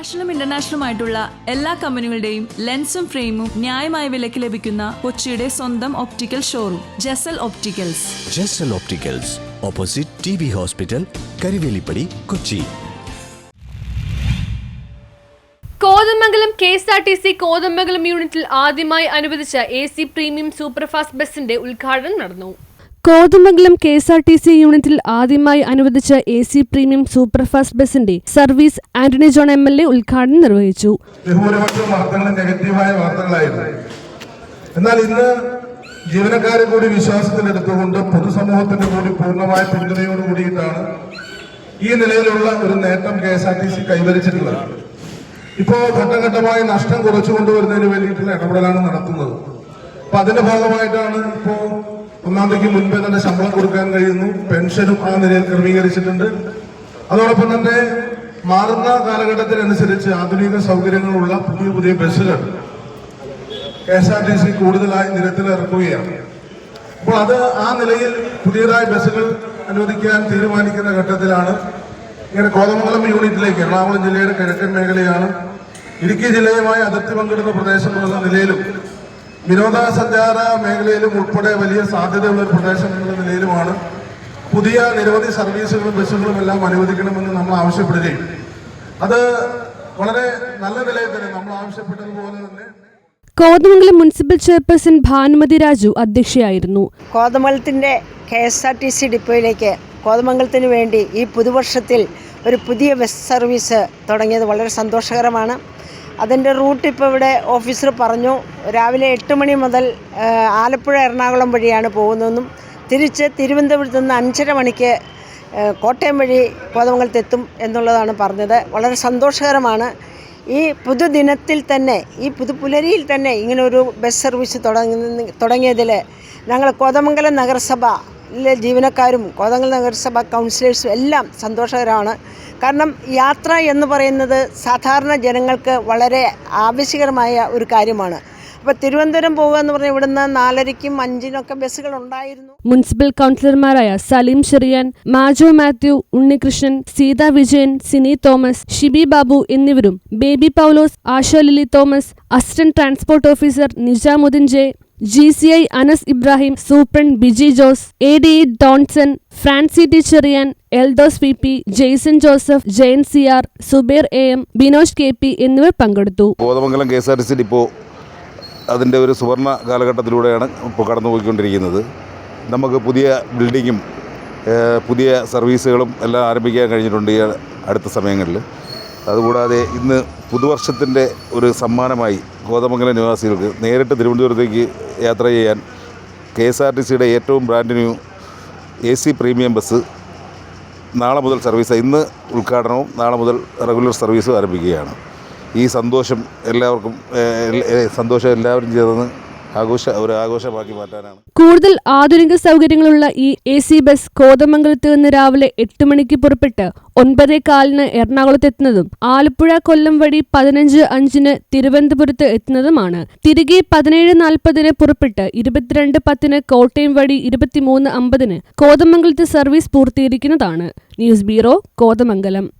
നാഷണലും ഇന്റർനാഷണലും ആയിട്ടുള്ള എല്ലാ കമ്പനികളുടെയും ലെൻസും ഫ്രെയിമും ന്യായമായ വിലയ്ക്ക് ലഭിക്കുന്ന കൊച്ചിയുടെ സ്വന്തം optical showroom Jasal opticals Jasal opticals opposite T B hospital Karivelippady Kochi Kothamangalam K S R T C Kothamangalam യൂണിറ്റിൽ ആദ്യമായി അനുവദിച്ച എ സി പ്രീമിയം സൂപ്പർഫാസ്റ്റ് ബസിന്റെ ഉദ്ഘാടനം നടന്നു. Kothamangalam K S R T C യൂണിറ്റിൽ ആദ്യമായി അനുവദിച്ച എ സി പ്രീമിയം സൂപ്പർഫാസ്റ്റ് ബസിന്റെ service Antony John M L A ഉദ്ഘാടനം നിർവഹിച്ചു. നെഗറ്റീവായ എന്നാൽ ഇന്ന് ജീവനക്കാരെ കൂടി വിശ്വാസത്തിലെടുത്തുകൊണ്ട് പൊതുസമൂഹത്തിന്റെ കൂടി പൂർണമായ പിന്തുണയോട് കൂടിയിട്ടാണ് ഈ നിലയിലുള്ള ഒരു നേട്ടം K S R T C കൈവരിച്ചിട്ടുള്ളത്. ഇപ്പോ ഘട്ടഘട്ടമായി നഷ്ടം കുറച്ചു കൊണ്ടുവരുന്നതിന് വേണ്ടിയിട്ടുള്ള ഇടപെടലാണ് നടത്തുന്നത്. അപ്പൊ അതിന്റെ ഭാഗമായിട്ടാണ് ഇപ്പോ ഒന്നാം തീയതിക്ക് മുൻപേ തന്നെ ശമ്പളം കൊടുക്കാൻ കഴിയുന്നു. പെൻഷനും ആ നിലയിൽ ക്രമീകരിച്ചിട്ടുണ്ട്. അതോടൊപ്പം തന്നെ മാറുന്ന കാലഘട്ടത്തിനനുസരിച്ച് ആധുനിക സൗകര്യങ്ങളുള്ള പുതിയ പുതിയ ബസ്സുകൾ K S R T C കൂടുതലായി നിരത്തിൽ ഇറക്കുകയാണ് അപ്പോൾ അത് ആ നിലയിൽ പുതിയതായ ബസ്സുകൾ അനുവദിക്കാൻ തീരുമാനിക്കുന്ന ഘട്ടത്തിലാണ്. ഇങ്ങനെ കോതമംഗലം യൂണിറ്റിലേക്ക് എറണാകുളം ജില്ലയുടെ കിഴക്കൻ മേഖലയാണ്. ഇടുക്കി ജില്ലയുമായി അതിർത്തി പങ്കിടുന്ന പ്രദേശം എന്ന നിലയിലും വിനോദസഞ്ചാര മേഖലയിലും ഉൾപ്പെടെ വലിയ സാധ്യതയുള്ള ഒരു പ്രദേശം എന്നുള്ള നിലയിലുമാണ്. പുതിയ നിരവധി സർവീസുകളും ബസ്സുകളും എല്ലാം അനുവദിക്കണമെന്ന് നമ്മൾ ആവശ്യപ്പെടുകയും. അത് വളരെ നല്ല നിലയിൽ തന്നെ നമ്മൾ ആവശ്യപ്പെട്ടതുപോലെ തന്നെ കോതമംഗലം മുനിസിപ്പൽ ചെയർപേഴ്സൺ ഭാനുമതി രാജു അധ്യക്ഷയായിരുന്നു. കോതമംഗലത്തിന്റെ K S R T C ഡിപ്പോയിലേക്ക് കോതമംഗലത്തിന് വേണ്ടി ഈ പുതുവർഷത്തിൽ ഒരു പുതിയ ബസ് സർവീസ് തുടങ്ങിയത് വളരെ സന്തോഷകരമാണ്. അതിന്റെ റൂട്ട് ഇപ്പോൾ ഇവിടെ ഓഫീസർ പറഞ്ഞു രാവിലെ എട്ട് മണി മുതൽ ആലപ്പുഴ എറണാകുളം വഴിയാണ് പോകുന്നതെന്നും തിരിച്ച് തിരുവനന്തപുരത്ത് നിന്ന് അഞ്ചര മണിക്ക് കോട്ടയം വഴി കോതമംഗലത്തെത്തും എന്നുള്ളതാണ് പറഞ്ഞത്. വളരെ സന്തോഷകരമാണ്. ഈ പുതുദിനത്തിൽ തന്നെ ഈ പുതുപുലരിയിൽ തന്നെ ഇങ്ങനൊരു ബസ് സർവീസ് തുടങ്ങി തുടങ്ങിയതിൽ ഞങ്ങൾ കോതമംഗലം നഗരസഭയിലെ ജീവനക്കാരും കോതങ്ങൽ നഗരസഭ കൗൺസിലേഴ്സും എല്ലാം സന്തോഷകരമാണ്. കാരണം യാത്ര എന്ന് പറയുന്നത് സാധാരണ ജനങ്ങൾക്ക് വളരെ ആവശ്യകരമായ ഒരു കാര്യമാണ്. അപ്പോൾ തിരുവനന്തപുരം പോവുക എന്ന് പറഞ്ഞാൽ ഇവിടുന്ന് നാലരയ്ക്കും അഞ്ചിനൊക്കെ ബസ്സുകൾ ഉണ്ടായിരുന്നു. മുനിസിപ്പൽ കൗൺസിലർമാരായ സലീം ഷെറിയാൻ മാജോ മാത്യു ഉണ്ണികൃഷ്ണൻ സീത വിജയൻ സിനി തോമസ് ഷിബി ബാബു എന്നിവരും Baby Paulose Asha Lily Thomas assistant transport officer Nizamuddeen J G C I Anas Ibrahim superintendent Biji Jose A D Donson Francy ടീച്ചറിയൻ Cheriyan Eldhose V P Jaison Joseph Jayan C R Zuber A M Binosh K P എന്നിവർ പങ്കെടുത്തു. Kothamangalam K S R T C ഇപ്പോൾ അതിന്റെ ഒരു സുവർണ കാലഘട്ടത്തിലൂടെയാണ് ഇപ്പോൾ കടന്നുപോയിക്കൊണ്ടിരിക്കുന്നത്. നമുക്ക് പുതിയ ബിൽഡിങ്ങും പുതിയ സർവീസുകളും എല്ലാം ആരംഭിക്കാൻ കഴിഞ്ഞിട്ടുണ്ട് ഈ അടുത്ത സമയങ്ങളിൽ. അതുകൂടാതെ ഇന്ന് പുതുവർഷത്തിന്റെ ഒരു സമ്മാനമായി കോതമംഗലം നിവാസികൾക്ക് നേരിട്ട് തിരുവനന്തപുരത്തേക്ക് യാത്ര ചെയ്യാൻ കെ എസ് ആർ ടി സിയുടെ ഏറ്റവും brand new A C premium bus നാളെ മുതൽ സർവീസ് ഇന്ന് ഉദ്ഘാടനവും നാളെ മുതൽ റെഗുലർ സർവീസും ആരംഭിക്കുകയാണ്. ഈ സന്തോഷം എല്ലാവർക്കും സന്തോഷം എല്ലാവരും ചേർന്ന് ആഘോഷ മാറ്റാനാണ്. കൂടുതൽ ആധുനിക സൗകര്യങ്ങളുള്ള ഈ എ സി ബസ് കോതമംഗലത്ത് നിന്ന് രാവിലെ എട്ട് മണിക്ക് പുറപ്പെട്ട് ഒൻപതേ കാലിന് എറണാകുളത്ത് എത്തുന്നതും ആലപ്പുഴ കൊല്ലം വഴി പതിനഞ്ച് അഞ്ചിന് തിരുവനന്തപുരത്ത് എത്തുന്നതുമാണ്. തിരികെ പതിനേഴ് നാൽപ്പതിന് പുറപ്പെട്ട് ഇരുപത്തിരണ്ട് പത്തിന് കോട്ടയം വഴി ഇരുപത്തിമൂന്ന് അമ്പതിന് കോതമംഗലത്ത് സർവീസ് പൂർത്തീകരിക്കുന്നതാണ്. News bureau Kothamangalam.